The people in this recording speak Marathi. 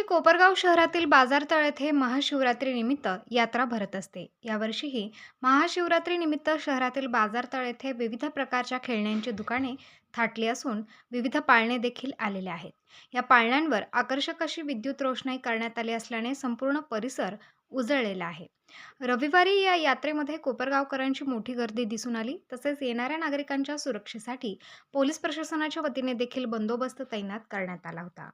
कोपरगाव शहरातील बाजारतळ येथे महाशिवरात्रीनिमित्त यात्रा भरत असते. यावर्षीही महाशिवरात्रीनिमित्त शहरातील बाजारतळ येथे विविध प्रकारच्या खेळण्यांची दुकाने थाटली असून विविध पाळणे देखील आलेले आहेत. या पाळण्यांवर आकर्षक अशी विद्युत रोषणाई करण्यात आली असल्याने संपूर्ण परिसर उजळलेला आहे. रविवारी या यात्रेमध्ये कोपरगावकरांची मोठी गर्दी दिसून आली. तसेच येणाऱ्या नागरिकांच्या सुरक्षेसाठी पोलीस प्रशासनाच्या वतीने देखील बंदोबस्त तैनात करण्यात आला होता.